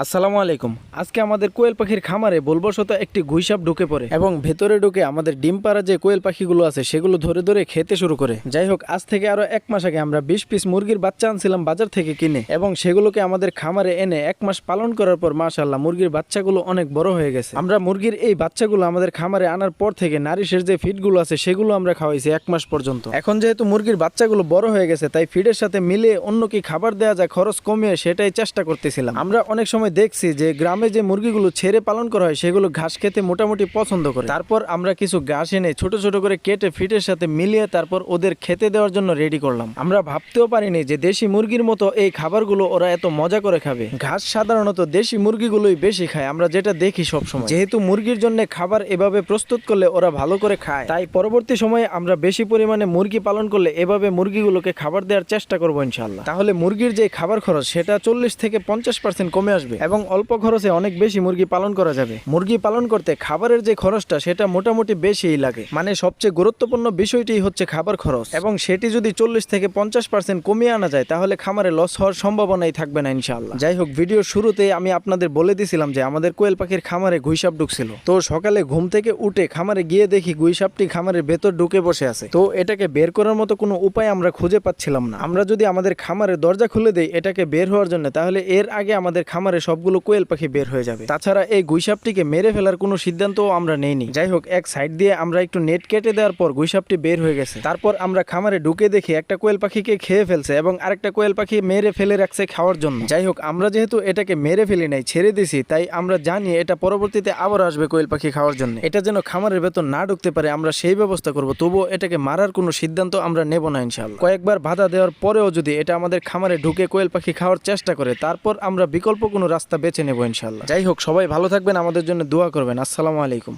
আসসালামু আলাইকুম। আজকে আমাদের কোয়েল পাখির খামারে বলবশত একটি গুইসাপ ঢুকে পড়ে এবং ভেতরে ঢুকে আমাদের ডিম পাড়া যে কোয়েল পাখিগুলো আছে সেগুলো ধরে ধরে খেতে শুরু করে। যাই হোক, আজ থেকে আরও এক মাস আগে আমরা বিশ পিস মুরগির বাচ্চা আনছিলাম বাজার থেকে কিনে এবং সেগুলোকে আমাদের খামারে এনে এক মাস পালন করার পর মাশাল্লাহ মুরগির বাচ্চাগুলো অনেক বড় হয়ে গেছে। আমরা মুরগির এই বাচ্চাগুলো আমাদের খামারে আনার পর থেকে নারিশের যে ফিডগুলো আছে সেগুলো আমরা খাওয়াইছি এক মাস পর্যন্ত। এখন যেহেতু মুরগির বাচ্চাগুলো বড় হয়ে গেছে, তাই ফিডের সাথে মিলে অন্য কি খাবার দেওয়া যায় খরচ কমিয়ে সেটাই চেষ্টা করতেছিলাম। আমরা অনেক সময় দেখছি যে গ্রামে যে মুরগিগুলো ছেড়ে পালন করা হয়, সেগুলো ঘাস খেতে মোটামুটি পছন্দ করে। তারপর আমরা কিছু ঘাস এনে ছোট ছোট করে কেটে ফিটের সাথে মিলিয়ে তারপর ওদের খেতে দেওয়ার জন্য রেডি করলাম। আমরা ভাবতেও পারিনি যে দেশি মুরগির মতো এই খাবারগুলো ওরা এত মজা করে খাবে। ঘাস সাধারণত দেশি মুরগিগুলোই বেশি খায়, আমরা যেটা দেখি সবসময়। যেহেতু মুরগির জন্য খাবার এভাবে প্রস্তুত করলে ওরা ভালো করে খায়, তাই পরবর্তী সময়ে আমরা বেশি পরিমাণে মুরগি পালন করলে এভাবে মুরগিগুলোকে খাবার দেওয়ার চেষ্টা করব ইনশাল্লাহ তাহলে মুরগির যে খাবার খরচ, সেটা চল্লিশ থেকে পঞ্চাশ পার্সেন্ট কমে আসবে এবং অল্প খরচে অনেক বেশি মুরগি পালন করা যাবে। মুরগি পালন করতে খাবারের যে খরচটা, সেটা মোটামুটি বেশিই লাগে। মানে সবচেয়ে গুরুত্বপূর্ণ বিষয়টি হচ্ছে খাবার খরচ। এবং সেটি যদি চল্লিশ থেকে পঞ্চাশ পার্সেন্ট কমিয়ে আনা যায়, তাহলে খামারে লস হওয়ার সম্ভাবনাই থাকবে না ইনশাল্লাহ যাই হোক ভিডিওর শুরুতে আমি আপনাদের বলে দিছিলাম যে, আমাদের কোয়েল পাখির খামারে গুইসাপ ঢুকছিল। তো সকালে ঘুম থেকে উঠে খামারে গিয়ে দেখি গুইসাপটি খামারের ভেতর ঢুকে বসে আছে। তো এটাকে বের করার মতো কোনো উপায় আমরা খুঁজে পাচ্ছিলাম না। আমরা যদি আমাদের খামারের দরজা খুলে দেই, এটাকে বের হওয়ার জন্য, তাহলে এর আগে আমাদের খামারে সবগুলো কোয়েল পাখি বের হয়ে যাবে। তাছাড়া এই গুইসাপটিকে মেরে ফেলার কোনো সিদ্ধান্তও আমরা নেইনি। যাই হোক এক সাইড দিয়ে আমরা একটু নেট কেটে দেওয়ার পর গুইসাপটি বের হয়ে গেছে। তারপর আমরা খামারে ঢুকে দেখি একটা কোয়েল পাখিকে খেয়ে ফেলছে এবং আরেকটা কোয়েল পাখি মেরে ফেলে রাখছে খাওয়ার জন্য। যাই হোক আমরা যেহেতু এটাকে মেরে ফেলি নাই, ছেড়ে দিছি, তাই আমরা জানি এটা পরবর্তীতে আবার আসবে কোয়েল পাখি খাওয়ার জন্য। এটা যেন খামারের ভেতর না ঢুকতে পারে, আমরা সেই ব্যবস্থা করব। তবুও এটাকে মারার কোনো সিদ্ধান্ত আমরা নেব না ইনশাল্লাহ কয়েকবার বাধা দেওয়ার পরেও যদি এটা আমাদের খামারে ঢুকে কোয়েল পাখি খাওয়ার চেষ্টা করে, তারপর আমরা বিকল্প কোনো রাস্তা বেছে নেব ইনশাল্লাহ যাই হোক, সবাই ভালো থাকবেন, আমাদের জন্য দোয়া করবেন। আসসালামু আলাইকুম।